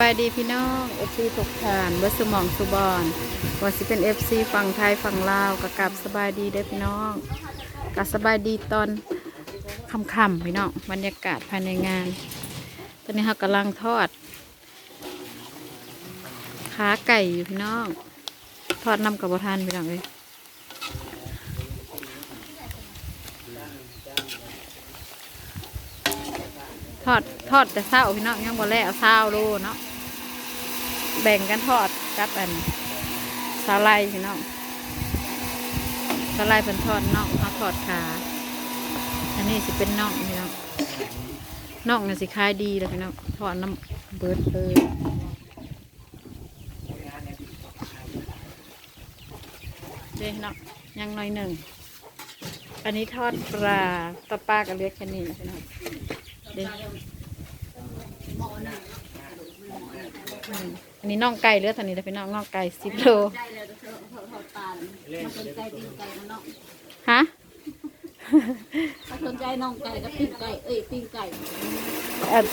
สบายดีพี่น้องเอฟซีทุกทานเบอร์สมองสุบอนว่าสิเป็นเอฟซีฝั่งไทยฝั่งลาวกับกับสบายดีเด้พี่น้องกับสบายดีตอนค่ำๆพี่น้องบรรยากาศภายในงาน ตอนนี้เรากำลังทอดขาไก่อยู่พี่น้อง ทอดน้ำกับบทานพี่น้องเลยทอดทอดแต่เศร้าพี่น้องยังบ่แล้วเศร้าโลเนาะ แบ่งกันทอดกับอันสาลายพี่น้องสาลายเป็นทอดน่องเขาทอดขา อันนี้สิเป็นน่องพี่น้องน่องน่ะสิขายดีเลยพี่น้องทอดน้ำเบิร์ดเลยเด้เนาะยังหน่อยหนึ่ง อันนี้ทอดปลาตะปลากับเลือกแค่นี้นะพี่น้องเด้ อืมอันนี้น่องไก่เลือดทันนี้นะพี่น้องน่องไก่สิบโลได้เลยเธอเธอเธอตาลมาสนใจตีนไก่นะน้องฮะมาสนใจน้องไก่กับตีนไก่เอ้ยตีนไก่เอ่อ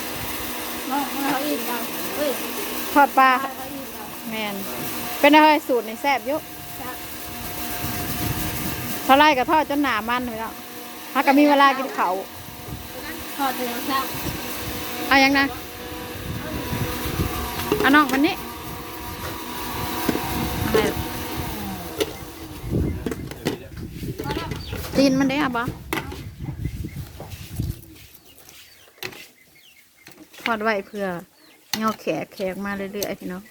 น้องมาเขาอิ่มเราเอ้ยทอดปลาเขาอิ่มเราแมนเป็นอะไรสูตรในแซ่บอยุเท่าไรกับทอดจนหนามันเลยเนาะฮักก็มีเวลากินเขาวทอดเลยแซ่บเอายังนะ เอาน้องมันนี่อะไรล่ะตีนมันได้อะบอทอดไว้เพื่อยอแขกแขกมาเรื่อยๆพี่น้อง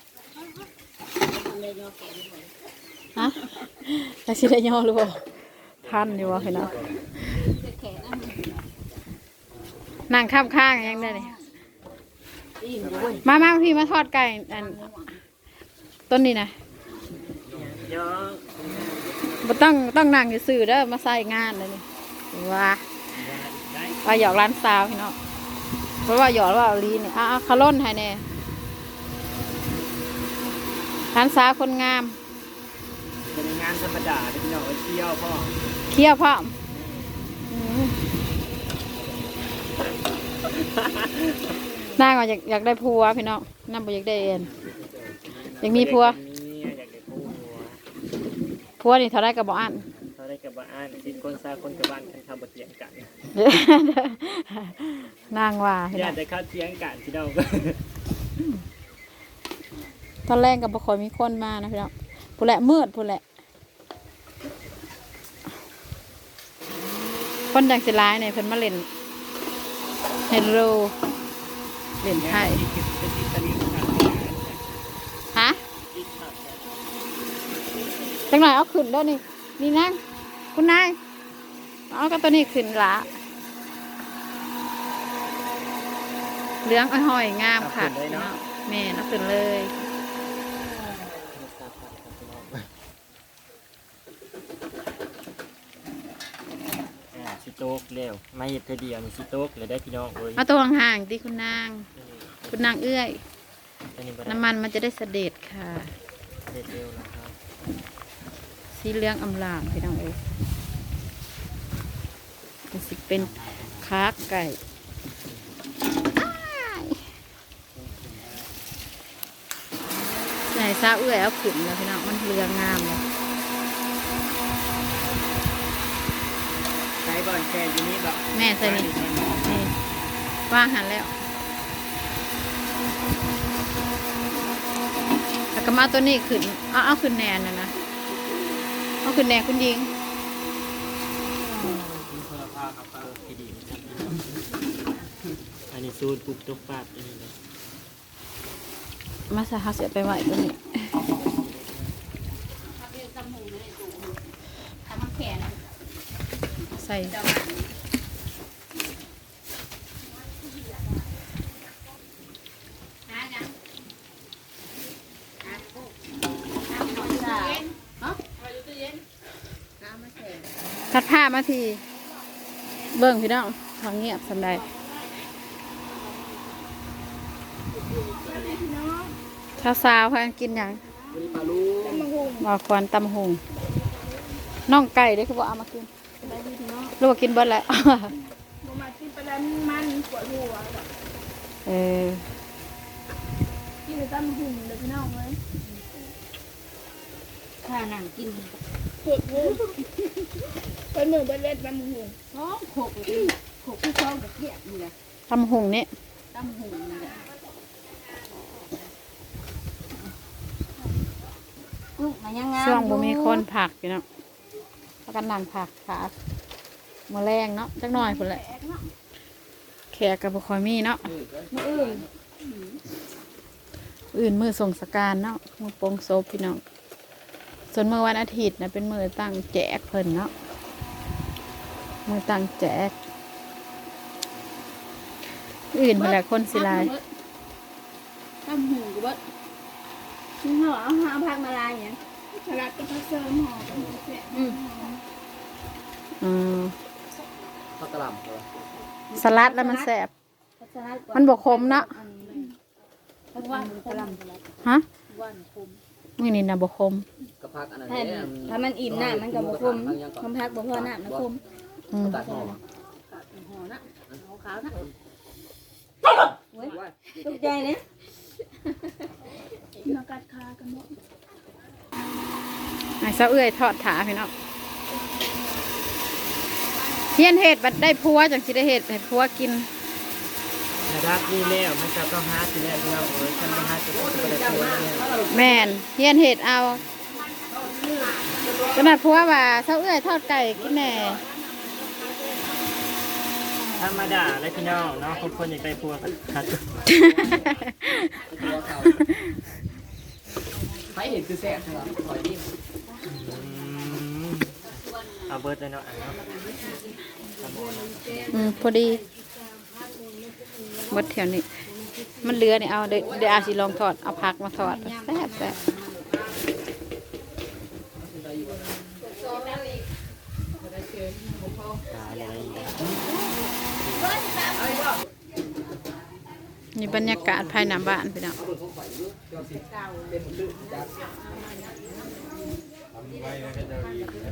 เลยเนาะแก่สิได้ยอหรือเปล่าทันอยู่วะพี่น้องนั่งข้ามข้างยังได้เลย มด้วยมามาพี่มาทอดไก่อันต้นนี้นะบ่ต้องต้องนั่งอยู่สื่อเด้อมาใส่งานเลยนี่ว้าว่าหยอกร้านสาวพี่น้องเพราะว่าหยอกว่าเอาลีนี่อะอะเขาล้นให้แน่ร้านสาวคนงามเป็นงานธรรมดาที่พี่น้องไปเที่ยวพ่อเคี้ยวพร้อมอืม นางว่าอยากอยากได้ผัวพี่น้องนั่นบ่อยากได้เอ็นอยากมีผัวมีอยากได้ผัวผัวนี่เท่าไรกับบ่อันเขาได้กับบ้านสิคนซาคนกับบ้านกันทำบทเถียงกันนางว่าพี่อน้ยาอกงจะเข้าเถียงกันพี่น้องตอนแรกกับบ่ค่อยมีคนมานะพี่น้องผู้นแหละมืดผู้นแหละคนดังสิร้ายเนี่ยเพิ่นมาเล่นเฮโร เล่นไพ่ฮะจังหน่อยเอาขึ้นด้วยนี่นี่นั่งคุณนายเอาก็ตัวนี้ขึ้นละเหลืองอ้อยๆงามค่ะพี่น้องแม่เอาขึ้นเลย สิโต๊กเร็วมาเห็ดเธอเดียวนี่สิโต๊กเลยได้พี่น้องเอ้ยมาตัวห่างๆที่คุณนาง คุณนางเอื้อย อันนี้บ่ได้น้ำมันมันจะได้เสด็จค่ะ เด็ดเร็วนะครับสีเหลืองอำลามพี่น้องเอ้ยมันสิเป็นขาไก่อ้ายไหนซาเอื้อยเอาขึ้นแล้วพี่น้องมันเหลืองงามเลย ใช้บอลแค่อยู่นี่แบบแม่ใส่นี่นี่ว่างหันแล้ว แล้วก็มาตัวนี้ขึ้น เอาเอาขึ้นแนนนะนะ เอาขึ้นแนนคุณยิงอันนี้สูตรปลูกตุ๊กปาดอันนี้เลยมาสาหาเสียไปไหวตัวนี้ ทำหูไม่ได้ดูทำมันแข็ง ใส่คัดผ้ามาที เบิ่งพี่น้องทางเงียบสำใดถ้าสาวพากันกินอย่างวันนี้ปลาลูมาควันตำหงน่องไก่เด้อคือว่าเอามากิน หรู้ว่ากินเบิดแล้วมากินไปแล้วมันปวดหัวเออกินนแต่ตั้มหุ่นเดี๋ยวพี่น้องเลยข้านั่งกินเผ็ดเลยเป็นมือเป็นเล็ดตั้มหุ่นท้องโขกเลยโขกที่ท้องกับเพียกนี่แหละตำหงนี่ตั้มหูนี่แหละกุ้งมันยังงามช่วงบ่มีอยู่คนผักพี่น้อง พากันนั่งผักขามาแรงเนาะจักหน่อยพุ่นแหละแขกกับบุคอยมีเนาะมืออื่นอื่นมือส่งสการเนาะมือโปงโซฟพี่น้องส่วนมือวันอาทิตย์นะเป็นมือตั้งแจกเพิ่นเนาะมือตั้งแจก อื่นเพิ่นแหละคนสิลายตั้มหูกูเบิดนี่เหรอเอาหาผักมาลายอย่าง สลัดกับผักเสริมห่อกับหมูแซ่บอืมอืมข้าวกระหล่ำเหรอสลัดแล้วมันแสบผักสลัดมันบกคมเนาะผักว่านกระหลำฮะว่านคมมือนี่นะบกคมกระพักอันนั้นถ้าเนี่ยถ้ามันอิ่มน้ำมันก็บ่คมคำพักบ่พอน้ำมันคมอืมตัดหอมห่อนะห่อขาวนะเว้ยตกใจเนี่ยมากัดคากันหมด ไอ้เสาเอื้อยทอดถาพี่น้องเฮียนเห็ดบัดได้พัวจังสิได้เห็ดให้พัวกินนะครับนี่แล้วมันจะต้องหาสิแล้วเราเอ้ยฉันมาหาจะต้องไปได้ตัวเนี่ยแม่นเฮียนเห็ดเอาขนาดพัวว่าเสาเอื้อยทอดไก่กินแหน่ธรรมดาเลยพี่น้องเนาะคนคนอยากได้พัวกันครับใครเห็นคือแซ่บใช่ไหมขอยิ้ม เอาเบิร์ดเลยเนาะอะเนาะอืมพอดีหมดแถวนี้ มันเหลือเนี่ยเอาเดี๋ยวเดี๋ยวอาสิลองทอดเอาผักมาทอดแซ่บแซ่บตายเลยนี่บรรยากาศภายในบ้านพี่น้อง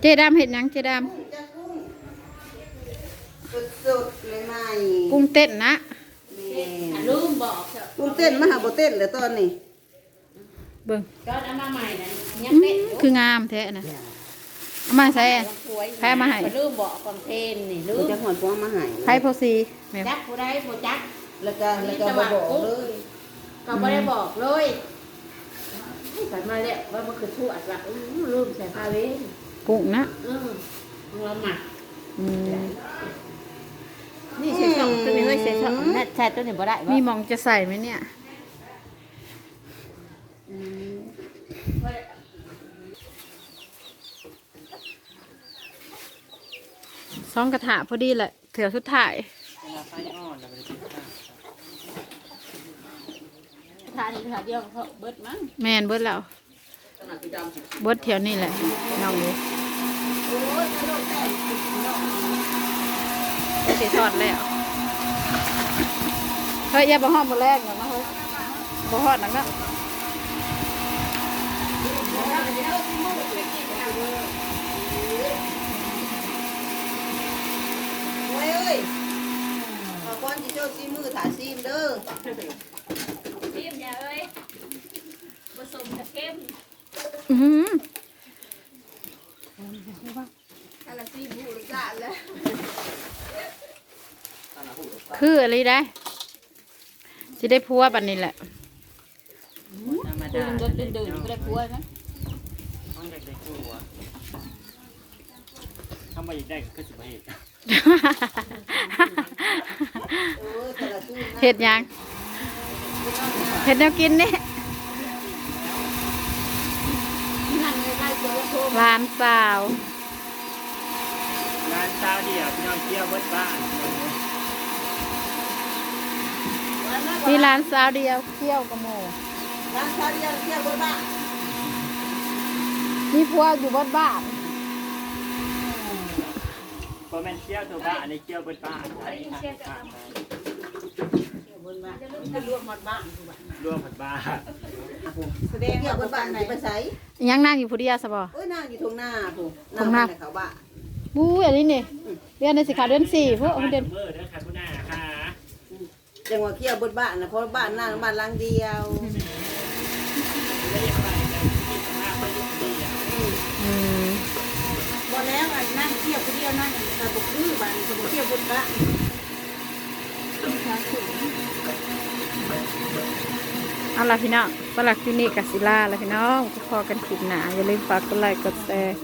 เจดามเห็ดหยังเจดามสุดๆเลยไหมกุ้งเต้นนะลืมบอกเถอะคุณเต้นมาหาบ่เต้นเลยตอนนี้เบิ่งก็เอามาใหม่นะยัอืงเป็ดมคืองามแท้นะเอามาใส่แพ้มาให้ลืมบอกคอนเทนนี่ลืกูมจะหอนพวงมาใหายไพ่โพซีแม่นจักผู้ใดผู้จักแล้วก็แล้วก็บ่บอกเลย ก็ไม่ได้บอกเลย ใส่มาแล้วว่ามันคือชั่วอัดละอื้อลืมใส่ผ้าเว้นกุ้งนะอืมเราหมักอืมนี่ใส่ช่องตัวนี้เฮ้ยใส่ช่องนั่นใส่ตัวนี้บ่ได้มีบ่หมองจะใส่ไหมเนี่ยสองกระถาพอดีแหละเถื่อสุดท้าย เวลาไฟอ่อนเราไปกินข้าว ทานนี้ทานเดียวเขาเบิดมั้งแมนเบิดแล้วเบิดแถวนี่แหละน้องเลยสีทอดแล้วเฮ้ยอย่าบ่ฮอดบ่แรกหน่อยมาเฮ้ยบ่ฮอดหนังเนาะโอ้ยเอ้ยขอก่อนสิโชว์ซีมือถ่าซีมเด้อ ทีมอย่าเอ้ยผสมกับ เข้มอื้อหืออะไรซีบูรสาแล้วคืออะไรได้สิได้พัวบัดนี้แหละธรรมดูดามันเดินเดินๆไม่ได้กลัวนะต้องอยากได้พัวถ้าไม่อยากได้ก็คือสิบเหตุเออแต่ละซูมนะเห็ดหยังเห็ดแนวกินนี่ นั่งใกล้ๆตัวแล้วโท รร้านสาว ร้านเช้าเดียวพี่น้องเที่ยวเบิดบ้านมีร้านสาวเดียวเที่ยวกับโมร้านค้าเดียวเที่ยวบนบ้านมีพัวอยู่บนบ้านพอแม่นเที่ยวตัวบ้านอันนี้เที่ยวเบิดบ้าน บ้รวมหมดบ้านร่วมัดบาแสดงเกี่ยว่าบนบ้านไหนไปใช้ยังนั่งอยู่พุทธิยาสบอเอ้ยนางอยู่ตรงหน้าผู้ทงหน้า เขาบ้าบู้อันนี้เนี่ยเดือนในสิขาเดือนสี่พวกเดือนเมื่อเด้อค่ะคุณน้าค่ะจังว่าเกี่ยวบนบ้านนะเพราะบ้านหน้าบ้านหลังเดียวอืบ่แล้วไอ้นั่งเที่ยวคนเดียวนั่งแต่บ่คือบ้านสมเที่ยวบนบ้าน เอาล่ะพี่น้องสำหรับคลิปนี้กัสิลาล้วพี่น้องพอกันคลิปหนาอย่าลืมฝากกดไลค์กดแชร์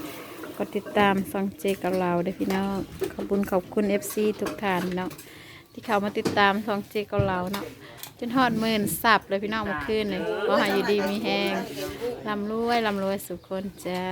กดติดตามซองเจกับเราด้วยพี่น้องขอบคุณขอบคุณ FC ทุกท่านพี่น้องที่เข้ามาติดตามซองเจกับเราเนาะจนฮอดหมื่นสับเลยพี่น้องมื่อคืนนี่ขอให้อยู่ดีมีแหงร่ำรวยร่ำรวยสุขคนจ้า